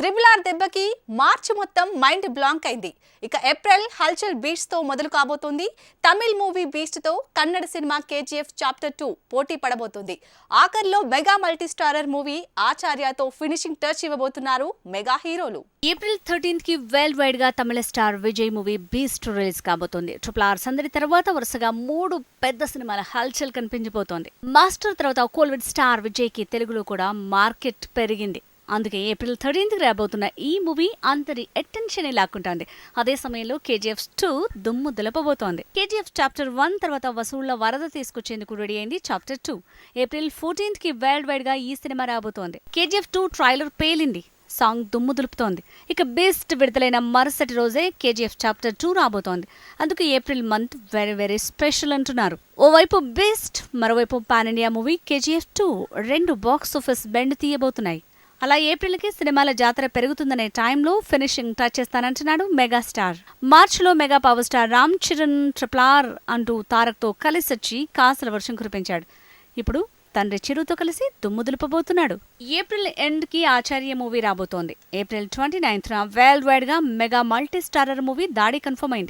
Triple R దెబ్బకి మార్చి మొత్తం mind blank అయింది. ఇక ఏప్రిల్ హల్చల్ బీచ్తో మొదలు కాబోతుంది. తమిళ్ మూవీ బీచ్తో Kannada cinema KGF chapter two పోటీ పడబోతుంది. ఆఖర్లో మెగా మల్టీ స్టారర్ మూవీ ఆచార్యతో ఫినిషింగ్ టచ్ ఇవ్వబోతున్నారు మెగా హీరోలు. ఏప్రిల్ థర్టీన్త్కి వరల్డ్ వైడ్గా Tamil star Vijay movie Beast release కాబోతుంది. ట్రిపుల్ ఆర్ సందడి తర్వాత వరుసగా మూడు పెద్ద సినిమాల హల్చల్ కనిపించబోతోంది. మాస్టర్ తర్వాత కోల్విడ్ స్టార్ విజయ్కి తెలుగులో కూడా మార్కెట్ పెరిగింది. అందుకే ఏప్రిల్ థర్టీన్త్కి రాబోతున్న ఈ మూవీ అందరి అటెన్షన్ లాక్కుంటోంది. అదే సమయంలో కేజీఎఫ్ టూ దుమ్ము దులపబోతోంది. కేజీఎఫ్ చాప్టర్ వన్ తర్వాత వసూళ్ళ వరద తీసుకొచ్చేందుకు రెడీ అయింది చాప్టర్ టూ ఏప్రిల్ ఫోర్టీన్త్కి వరల్డ్ వైడ్గా ఈ సినిమా రాబోతోంది. కేజీఎఫ్ టూ ట్రైలర్ పేలింది. సాంగ్ దుమ్ము దులుపుతోంది. ఇక బెస్ట్ విడుదలైన మరుసటి రోజే కేజీఎఫ్ చాప్టర్ టూ రాబోతోంది. అందుకు April month very very special అంటున్నారు. ఓవైపు బెస్ట్ మరోవైపు pan India movie KGF two రెండు బాక్స్ ఆఫీస్ బెండ్ తీయబోతున్నాయి. అలా ఏప్రిల్కి సినిమాల జాతర పెరుగుతుందనే టైంలో ఫినిషింగ్ టచ్ చేస్తానంటున్నాడు మెగాస్టార్. మార్చిలో mega power star Ram Charan triple R అంటూ తారక్తో కలిసి వచ్చి కాసుల వర్షం కురిపించాడు. ఇప్పుడు తండ్రి చిరుతో కలిసి దుమ్ము దులుపబోతున్నాడు. ఏప్రిల్ ఎండ్కి ఆచార్య మూవీ రాబోతోంది. ఏప్రిల్ ట్వంటీ నైన్త్ వరల్డ్ వైడ్గా మెగా మల్టీ స్టారర్ మూవీ దాడి కన్ఫర్మ్ అయింది.